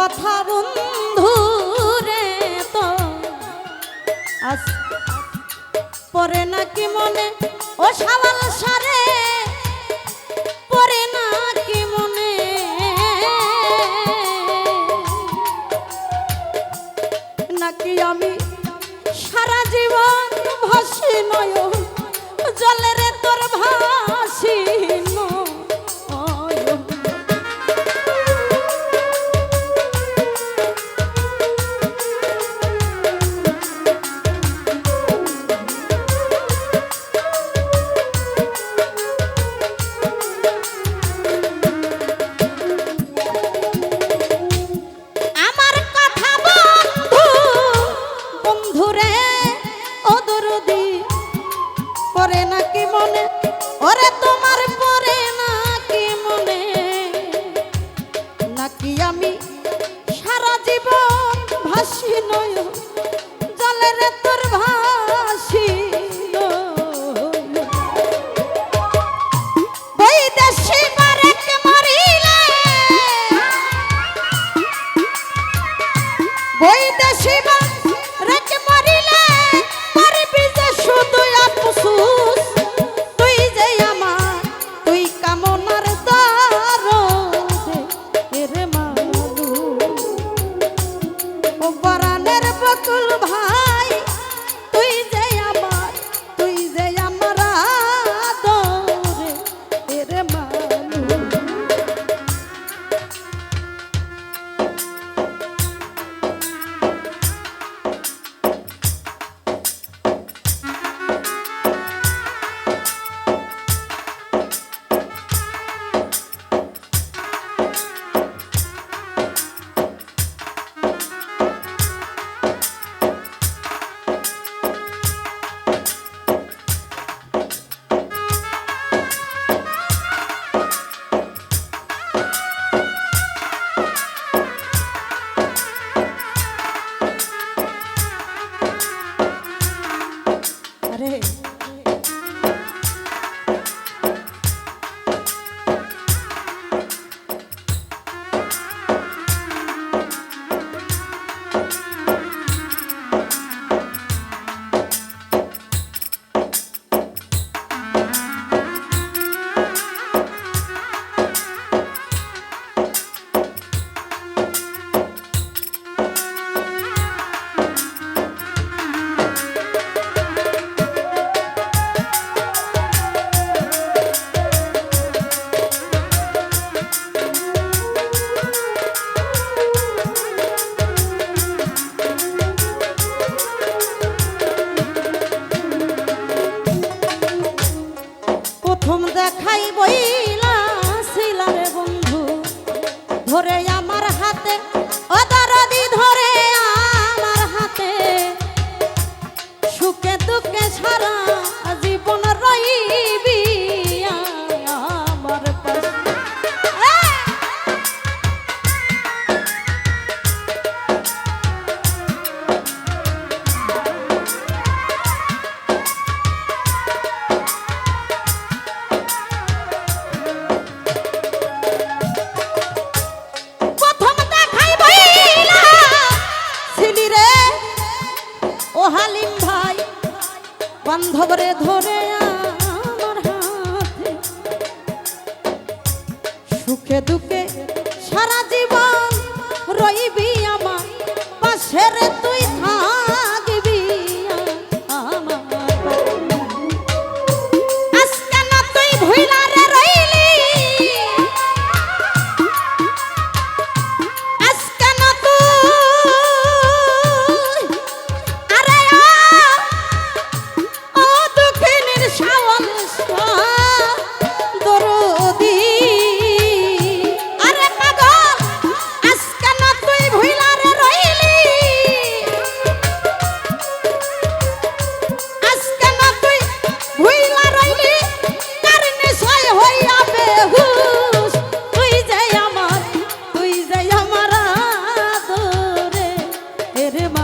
কথা বন্ধু রে তো। আস পরে নাকি মনে ও সাবাল সারে পরাণের বকুল ভাই। কোথায় বইলা শিলার বন্ধু ধরে ও হালিম ভাই বান্ধবরে ধরে আমার হাতে। সুখে দুঃখে সারা জীবন রইবি আমার পাশের ser irmã.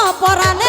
অপরাণের